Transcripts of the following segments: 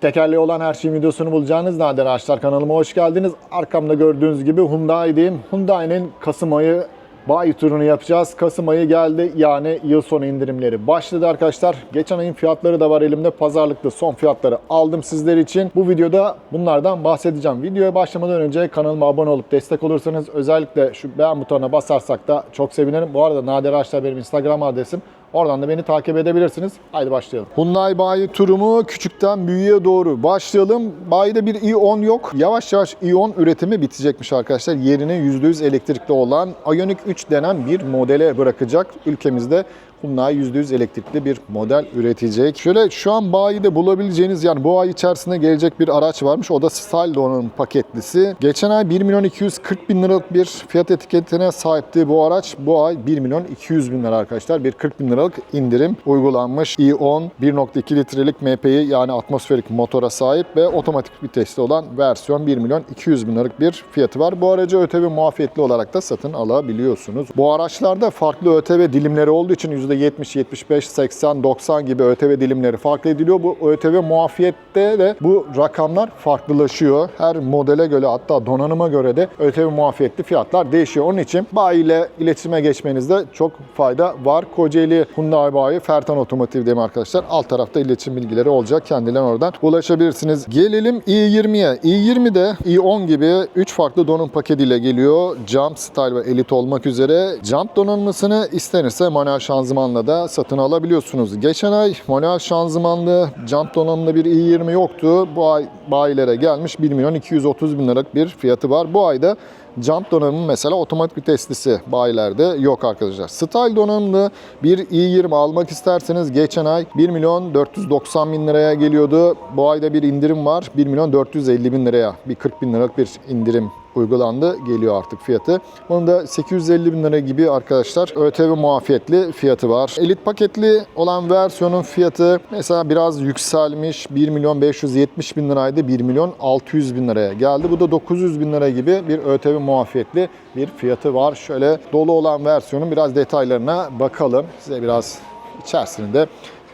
Tekerleği olan her şeyin videosunu bulacağınız Nadir Ağaçlar kanalıma hoş geldiniz. Arkamda gördüğünüz gibi Hyundai'deyim. Hyundai'nin Kasım ayı bayi turunu yapacağız. Kasım ayı geldi yani yıl sonu indirimleri başladı arkadaşlar. Geçen ayın fiyatları da var elimde. Pazarlıkta son fiyatları aldım sizler için. Bu videoda bunlardan bahsedeceğim. Videoya başlamadan önce kanalıma abone olup destek olursanız özellikle şu beğen butonuna basarsak da çok sevinirim. Bu arada Nadir Ağaçlar benim Instagram adresim. Oradan da beni takip edebilirsiniz. Haydi başlayalım. Hyundai bayi turumu küçükten büyüğe doğru başlayalım. Bayide bir i10 yok. Yavaş yavaş i10 üretimi bitecekmiş arkadaşlar. Yerine %100 elektrikli olan Ioniq 3 denen bir modele bırakacak. Ülkemizde Hyundai %100 elektrikli bir model üretecek. Şöyle şu an bayide bulabileceğiniz yani bu ay içerisinde gelecek bir araç varmış. O da Style donanım paketlisi. Geçen ay 1 milyon 240 bin liralık bir fiyat etiketine sahipti bu araç. Bu ay 1 milyon 200 bin lira arkadaşlar. Bir 40 bin liralık indirim uygulanmış. i10 1.2 litrelik MPI yani atmosferik motora sahip ve otomatik vitesli olan versiyon 1 milyon 200 bin liralık bir fiyatı var. Bu aracı ÖTV muafiyetli olarak da satın alabiliyorsunuz. Bu araçlarda farklı ÖTV dilimleri olduğu için %70, 75, 80, 90 gibi ÖTV dilimleri farklı ediliyor. Bu ÖTV muafiyette de bu rakamlar farklılaşıyor. Her modele göre hatta donanıma göre de ÖTV muafiyetli fiyatlar değişiyor. Onun için bayi ile iletişime geçmenizde çok fayda var. Kocaeli Hyundai Bayi Fertan Otomotiv'deyim arkadaşlar. Alt tarafta iletişim bilgileri olacak. Kendilerine oradan ulaşabilirsiniz. Gelelim i20'ye. i20'de i10 gibi 3 farklı donanım paketiyle geliyor. Jump, Style ve Elite olmak üzere. Jump donanımısını istenirse manuel şanzımanla da satın alabiliyorsunuz. Geçen ay manuel şanzımanlı Jump donanımlı bir i20 yoktu. Bu ay bayilere gelmiş 1 milyon 230 bin liralık bir fiyatı var. Bu ayda Jump donanımı mesela otomatik viteslisi bayilerde yok arkadaşlar. Style donanımlı bir i20 almak isterseniz geçen ay 1 milyon 490 bin liraya geliyordu. Bu ayda bir indirim var. 1 milyon 450 bin liraya bir 40 bin liralık bir indirim uygulandı. Geliyor artık fiyatı. Bunun da 850 bin lira gibi arkadaşlar ÖTV muafiyetli fiyatı var. Elit paketli olan versiyonun fiyatı mesela biraz yükselmiş. 1 milyon 570 bin liraydı. 1 milyon 600 bin liraya geldi. Bu da 900 bin lira gibi bir ÖTV muafiyetli bir fiyatı var. Şöyle dolu olan versiyonun biraz detaylarına bakalım. Size biraz içerisini de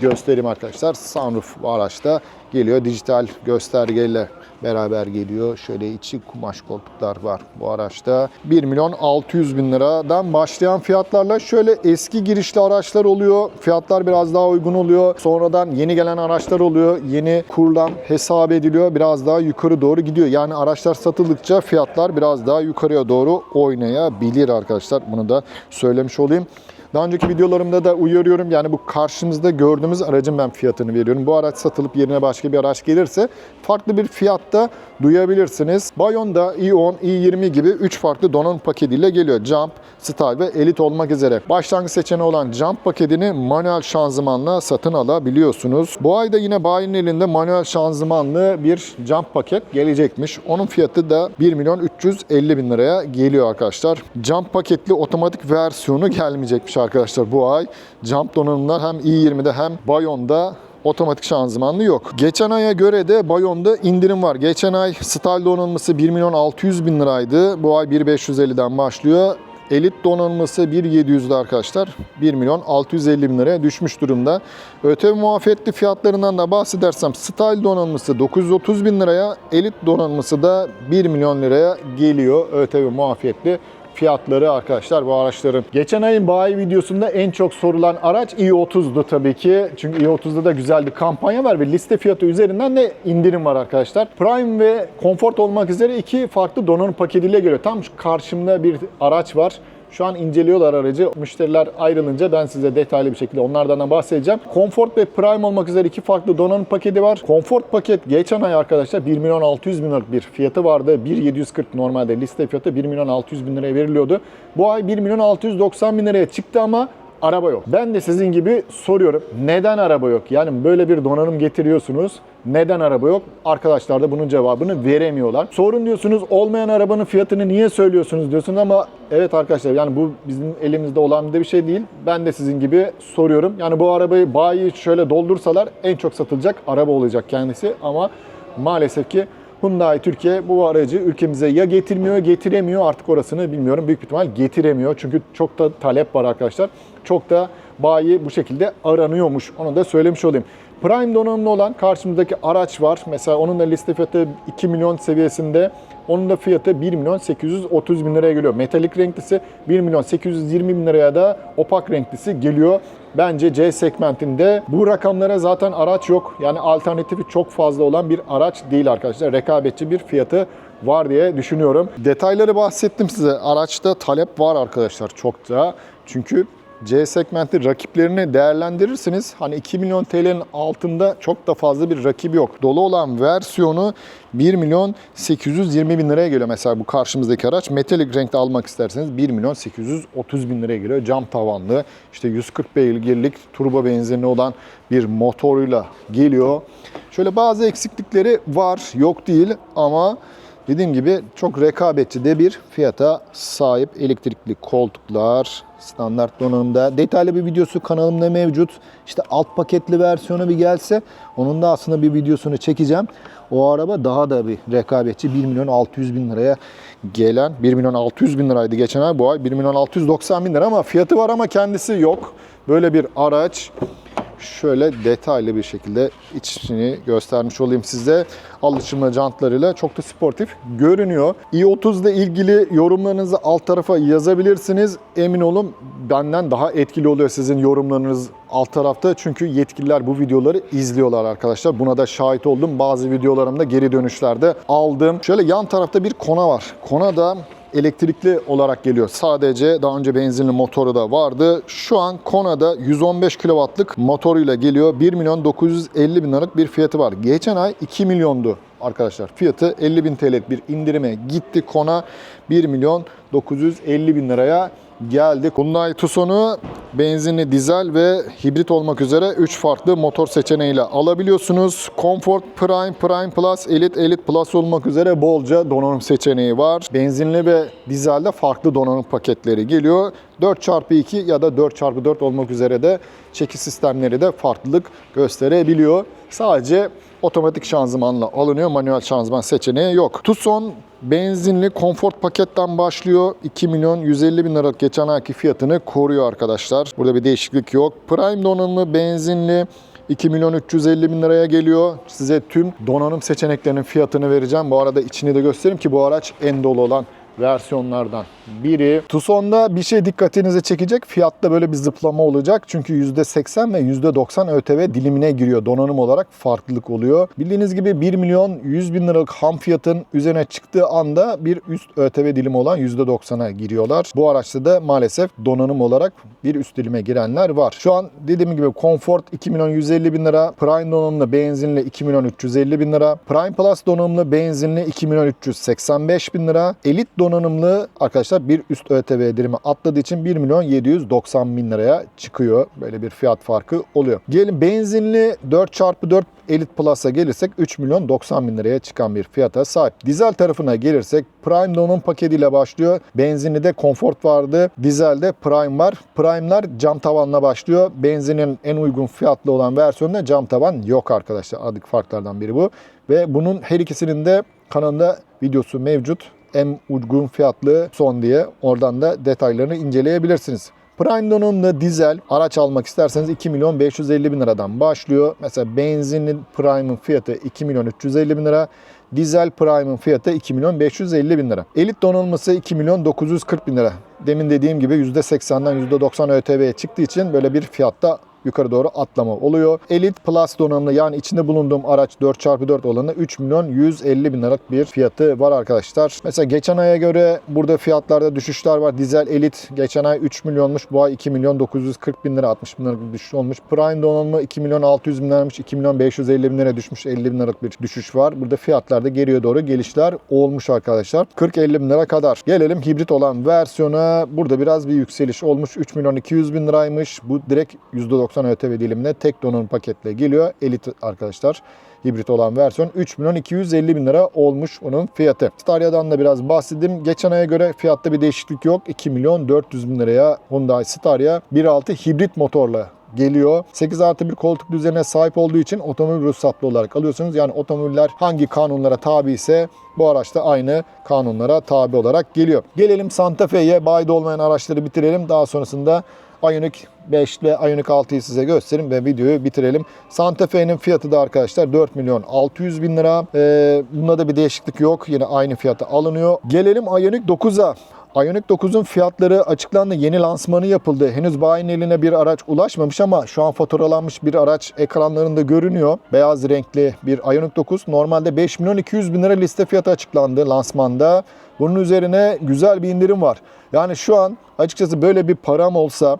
göstereyim arkadaşlar. Sunroof bu araçta geliyor. Dijital göstergeyle beraber geliyor. Şöyle içi kumaş koltuklar var bu araçta. 1 milyon 600 bin liradan başlayan fiyatlarla şöyle eski girişli araçlar oluyor. Fiyatlar biraz daha uygun oluyor. Sonradan yeni gelen araçlar oluyor. Yeni kurdan hesap ediliyor. Biraz daha yukarı doğru gidiyor. Yani araçlar satıldıkça fiyatlar biraz daha yukarıya doğru oynayabilir arkadaşlar. Bunu da söylemiş olayım. Daha önceki videolarımda da uyarıyorum. Yani bu karşımızda gördüğümüz aracın ben fiyatını veriyorum. Bu araç satılıp yerine başka bir araç gelirse farklı bir fiyatta duyabilirsiniz. Bayon'da i10, i20 gibi 3 farklı donanım paketiyle geliyor. Jump, Style ve Elite olmak üzere. Başlangıç seçeneği olan Jump paketini manuel şanzımanla satın alabiliyorsunuz. Bu ayda yine bayinin elinde manuel şanzımanlı bir Jump paket gelecekmiş. Onun fiyatı da 1 milyon 350 bin liraya geliyor arkadaşlar. Jump paketli otomatik versiyonu gelmeyecekmiş arkadaşlar bu ay. Jump donanımlar hem i20'de hem Bayon'da otomatik şanzımanlı yok. Geçen aya göre de Bayon'da indirim var. Geçen ay Style donanımlısı 1 milyon 600 bin liraydı. Bu ay 1.550'den başlıyor. Elit donanımlısı 1.700'de arkadaşlar 1 milyon 650 bin liraya düşmüş durumda. ÖTV muafiyetli fiyatlarından da bahsedersem Style donanımlısı 930 bin liraya, Elit donanımlısı da 1 milyon liraya geliyor ÖTV muafiyetli fiyatları arkadaşlar bu araçların. Geçen ayın bayi videosunda en çok sorulan araç i30'du tabii ki. Çünkü i30'da da güzel bir kampanya var ve liste fiyatı üzerinden de indirim var arkadaşlar. Prime ve Comfort olmak üzere iki farklı donanım paketiyle geliyor. Tam karşımda bir araç var. Şu an inceliyorlar aracı. Müşteriler ayrılınca ben size detaylı bir şekilde onlardan da bahsedeceğim. Comfort ve Prime olmak üzere iki farklı donanım paketi var. Comfort paket geçen ay arkadaşlar 1 milyon 600 bin liralık bir fiyatı vardı. 1.740 normalde liste fiyatı 1 milyon 600 bin liraya veriliyordu. Bu ay 1 milyon 690 bin liraya çıktı ama araba yok. Ben de sizin gibi soruyorum. Neden araba yok? Yani böyle bir donanım getiriyorsunuz. Neden araba yok? Arkadaşlar da bunun cevabını veremiyorlar. Sorun diyorsunuz olmayan arabanın fiyatını niye söylüyorsunuz diyorsunuz ama evet arkadaşlar yani bu bizim elimizde olan bir şey değil. Ben de sizin gibi soruyorum. Yani bu arabayı bayi şöyle doldursalar en çok satılacak araba olacak kendisi ama maalesef ki Hyundai Türkiye bu aracı ülkemize ya getirmiyor, getiremiyor artık orasını bilmiyorum. Büyük ihtimal getiremiyor. Çünkü çok da talep var arkadaşlar. Çok da bayi bu şekilde aranıyormuş. Onu da söylemiş olayım. Prime donanımlı olan karşımızdaki araç var. Mesela onun da liste fiyatı 2 milyon seviyesinde. Onun da fiyatı 1 milyon 830 bin liraya geliyor. Metalik renklisi 1 milyon 820 bin liraya da opak renklisi geliyor. Bence C segmentinde bu rakamlara zaten araç yok. Yani alternatifi çok fazla olan bir araç değil arkadaşlar. Rekabetçi bir fiyatı var diye düşünüyorum. Detayları bahsettim size. Araçta talep var arkadaşlar çokça. Çünkü C segmenti rakiplerini değerlendirirsiniz. Hani 2 milyon TL'nin altında çok da fazla bir rakibi yok. Dolu olan versiyonu 1 milyon 820 bin liraya geliyor. Mesela bu karşımızdaki araç metalik renkte almak isterseniz 1 milyon 830 bin liraya geliyor. Cam tavanlı işte 140 beygirlik turbo benzinli olan bir motoruyla geliyor. Şöyle bazı eksiklikleri var yok değil ama Dediğim gibi çok rekabetçi de bir fiyata sahip elektrikli koltuklar standart donanımda. Detaylı bir videosu kanalımda mevcut. İşte alt paketli versiyonu bir gelse onun da aslında bir videosunu çekeceğim. O araba daha da bir rekabetçi 1 milyon 600 bin liraya gelen 1 milyon 600 bin liraydı geçen ay bu ay 1 milyon 690 bin lira ama fiyatı var ama kendisi yok. Böyle bir araç şöyle detaylı bir şekilde içini göstermiş olayım size. Alışımlı jantlarıyla çok da sportif görünüyor. i30 ile ilgili yorumlarınızı alt tarafa yazabilirsiniz. Emin olun benden daha etkili oluyor sizin yorumlarınız alt tarafta. Çünkü yetkililer bu videoları izliyorlar arkadaşlar. Buna da şahit oldum. Bazı videolarımda geri dönüşlerde aldım. Şöyle yan tarafta bir kona var. Kona da elektrikli olarak geliyor. Sadece daha önce benzinli motoru da vardı. Şu an Kona'da 115 kW'lık motoruyla geliyor. 1 milyon 950 bin liralık bir fiyatı var. Geçen ay 2 milyondu arkadaşlar. Fiyatı 50 bin TL'lik bir indirime gitti. Kona 1 milyon 950 bin liraya geldi. Hyundai Tucson'u benzinli, dizel ve hibrit olmak üzere 3 farklı motor seçeneğiyle alabiliyorsunuz. Comfort, Prime, Prime Plus, Elite, Elite Plus olmak üzere bolca donanım seçeneği var. Benzinli ve dizelde farklı donanım paketleri geliyor. 4x2 ya da 4x4 olmak üzere de çekiş sistemleri de farklılık gösterebiliyor. Sadece otomatik şanzımanla alınıyor. Manuel şanzıman seçeneği yok. Tucson benzinli konfort paketten başlıyor. 2 milyon 150 bin liralık geçen ayki fiyatını koruyor arkadaşlar. Burada bir değişiklik yok. Prime donanımlı benzinli 2 milyon 350 bin liraya geliyor. Size tüm donanım seçeneklerinin fiyatını vereceğim. Bu arada içini de göstereyim ki bu araç en dolu olan versiyonlardan biri. Tucson'da bir şey dikkatinizi çekecek. Fiyatta böyle bir zıplama olacak. Çünkü %80 ve %90 ÖTV dilimine giriyor. Donanım olarak farklılık oluyor. Bildiğiniz gibi 1 milyon 100 bin liralık ham fiyatın üzerine çıktığı anda bir üst ÖTV dilimi olan %90'a giriyorlar. Bu araçta da maalesef donanım olarak bir üst dilime girenler var. Şu an dediğim gibi Comfort 2 milyon 150 bin lira. Prime donanımlı benzinli 2 milyon 350 bin lira. Prime Plus donanımlı benzinli 2 milyon 385 bin lira. Elite donanımlı arkadaşlar bir üst ÖTV dilimi atladığı için 1 milyon 790 bin liraya çıkıyor. Böyle bir fiyat farkı oluyor. Gelin benzinli 4x4 Elite Plus'a gelirsek 3 milyon 90 bin liraya çıkan bir fiyata sahip. Dizel tarafına gelirsek Prime donanım paketiyle başlıyor. Benzinli de Comfort vardı. Dizelde Prime var. Prime'lar cam tavanla başlıyor. Benzinin en uygun fiyatlı olan versiyonunda cam tavan yok arkadaşlar. Adık farklardan biri bu. Ve bunun her ikisinin de kanalında videosu mevcut en uygun fiyatlı son diye oradan da detaylarını inceleyebilirsiniz. Prime donanımlı dizel araç almak isterseniz 2 milyon 550 bin liradan başlıyor. Mesela benzinli Prime'ın fiyatı 2 milyon 350 bin lira. Dizel Prime'ın fiyatı 2 milyon 550 bin lira. Elit donanımlısı 2 milyon 940 bin lira. Demin dediğim gibi %80'den %90 ÖTV'ye çıktığı için böyle bir fiyatta yukarı doğru atlama oluyor. Elite Plus donanımlı yani içinde bulunduğum araç 4x4 olanı 3 milyon 150 bin liralık bir fiyatı var arkadaşlar. Mesela geçen aya göre burada fiyatlarda düşüşler var. Dizel Elite geçen ay 3 milyonmuş. Bu ay 2 milyon 940 bin lira 60 bin liralık bir düşüş olmuş. Prime donanımı 2 milyon 600 bin liraymış. 2 milyon 550 bin lira düşmüş. 50 bin liralık bir düşüş var. Burada fiyatlarda geriye doğru gelişler olmuş arkadaşlar. 40-50 bin lira kadar. Gelelim hibrit olan versiyona. Burada biraz bir yükseliş olmuş. 3 milyon 200 bin liraymış. Bu direkt %90 %90 ÖTV dilimine tek donanım paketle geliyor. Elit arkadaşlar hibrit olan versiyon 3 milyon 250 bin lira olmuş onun fiyatı. Staria'dan da biraz bahsedeyim. Geçen aya göre fiyatta bir değişiklik yok. 2 milyon 400 bin liraya Hyundai Staria 1.6 hibrit motorla geliyor. 8 artı bir koltuk düzenine sahip olduğu için otomobil ruhsatlı olarak alıyorsunuz. Yani otomobiller hangi kanunlara tabi ise bu araçta aynı kanunlara tabi olarak geliyor. Gelelim Santa Fe'ye bayda olmayan araçları bitirelim. Daha sonrasında Ioniq 5 ve Ioniq 6'yı size göstereyim ve videoyu bitirelim. Santa Fe'nin fiyatı da arkadaşlar 4 milyon 600 bin lira. Ee, bunda da bir değişiklik yok. Yine aynı fiyata alınıyor. Gelelim Ioniq 9'a. Ioniq 9'un fiyatları açıklandı. Yeni lansmanı yapıldı. Henüz bayinin eline bir araç ulaşmamış ama şu an faturalanmış bir araç ekranlarında görünüyor. Beyaz renkli bir Ioniq 9. Normalde 5 milyon 200 bin lira liste fiyatı açıklandı lansmanda. Bunun üzerine güzel bir indirim var. Yani şu an açıkçası böyle bir param olsa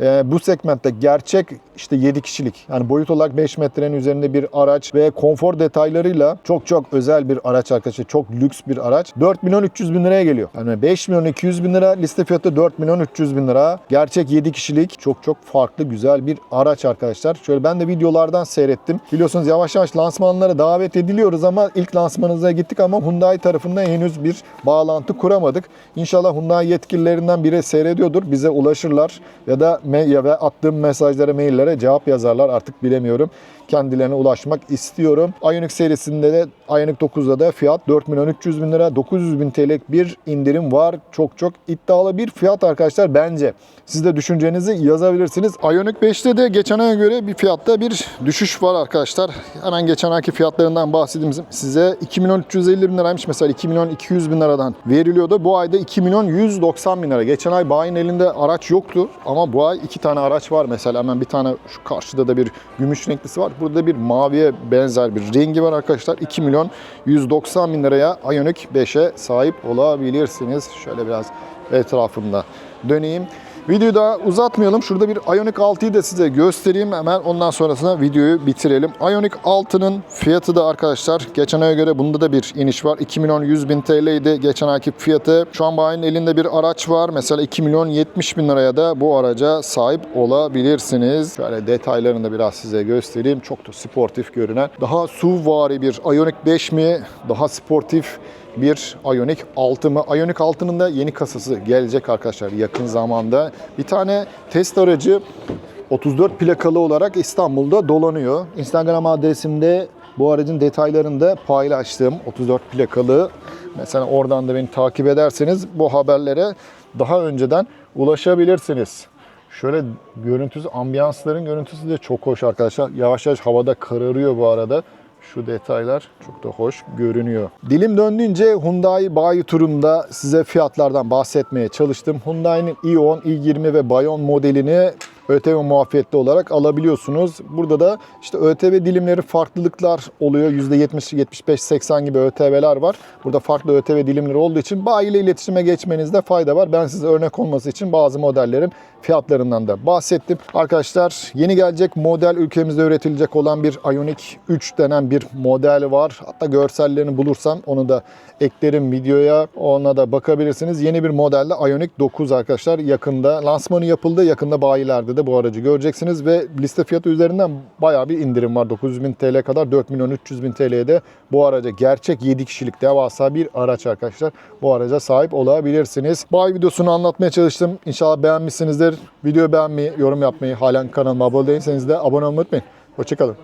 e, bu segmentte gerçek işte 7 kişilik yani boyut olarak 5 metrenin üzerinde bir araç ve konfor detaylarıyla çok çok özel bir araç arkadaşlar. Çok lüks bir araç. 4 milyon 300 bin liraya geliyor. Yani 5 milyon 200 bin lira liste fiyatı 4 milyon 300 bin lira. Gerçek 7 kişilik çok çok farklı güzel bir araç arkadaşlar. Şöyle ben de videolardan seyrettim. Biliyorsunuz yavaş yavaş lansmanlara davet ediliyoruz ama ilk lansmanınıza gittik ama Hyundai tarafından henüz bir bağlantı kuramadık. İnşallah Hyundai yetkililerinden biri seyrediyordur. Bize ulaşırlar ya da ya ve attığım mesajlara, maillere cevap yazarlar artık bilemiyorum. Kendilerine ulaşmak istiyorum. Ioniq serisinde de Ioniq 9'da da fiyat 4 milyon 300 bin lira 900 bin TL'lik bir indirim var. Çok çok iddialı bir fiyat arkadaşlar bence. Siz de düşüncenizi yazabilirsiniz. Ioniq 5'te de geçen aya göre bir fiyatta bir düşüş var arkadaşlar. Hemen geçen ayki fiyatlarından bahsedeyim size. 2 milyon 350 bin liraymış mesela 2 milyon 200 bin liradan veriliyordu. Bu ayda 2 milyon 190 bin lira. Geçen ay bayin elinde araç yoktu ama bu ay iki tane araç var mesela. Hemen bir tane şu karşıda da bir gümüş renklisi var. Burada bir maviye benzer bir rengi var arkadaşlar. 2 milyon 190 bin liraya Ioniq 5'e sahip olabilirsiniz. Şöyle biraz etrafında döneyim. Videoyu daha uzatmayalım. Şurada bir Ioniq 6'yı da size göstereyim. Hemen ondan sonrasında videoyu bitirelim. Ioniq 6'nın fiyatı da arkadaşlar geçen aya göre bunda da bir iniş var. 2 milyon 100 bin TL'ydi geçen ayki fiyatı. Şu an bayinin elinde bir araç var. Mesela 2 milyon 70 bin liraya da bu araca sahip olabilirsiniz. Şöyle detaylarını da biraz size göstereyim. Çok da sportif görünen. Daha SUV-vari bir Ioniq 5 mi? Daha sportif bir Ioniq 6 mı? Ioniq 6'nın da yeni kasası gelecek arkadaşlar yakın zamanda. Bir tane test aracı 34 plakalı olarak İstanbul'da dolanıyor. Instagram adresimde bu aracın detaylarını da paylaştım. 34 plakalı. Mesela oradan da beni takip ederseniz bu haberlere daha önceden ulaşabilirsiniz. Şöyle görüntüsü, ambiyansların görüntüsü de çok hoş arkadaşlar. Yavaş yavaş havada kararıyor bu arada. Şu detaylar çok da hoş görünüyor. Dilim döndüğünce Hyundai bayi turumda size fiyatlardan bahsetmeye çalıştım. Hyundai'nin i10, i20 ve Bayon modelini ÖTV muafiyetli olarak alabiliyorsunuz. Burada da işte ÖTV dilimleri farklılıklar oluyor. %70, 75, 80 gibi ÖTV'ler var. Burada farklı ÖTV dilimleri olduğu için bayi ile iletişime geçmenizde fayda var. Ben size örnek olması için bazı modellerin fiyatlarından da bahsettim. Arkadaşlar yeni gelecek model ülkemizde üretilecek olan bir Ioniq 3 denen bir model var. Hatta görsellerini bulursam onu da eklerim videoya. Ona da bakabilirsiniz. Yeni bir modelde Ioniq 9 arkadaşlar yakında lansmanı yapıldı. Yakında bayilerde de bu aracı göreceksiniz ve liste fiyatı üzerinden bayağı bir indirim var. 900 bin TL kadar 4 milyon 300 bin TL'ye de bu araca gerçek 7 kişilik devasa bir araç arkadaşlar. Bu araca sahip olabilirsiniz. Bay videosunu anlatmaya çalıştım. İnşallah beğenmişsinizdir. Videoyu beğenmeyi, yorum yapmayı, halen kanalıma abone değilseniz de abone olmayı unutmayın. Hoşçakalın.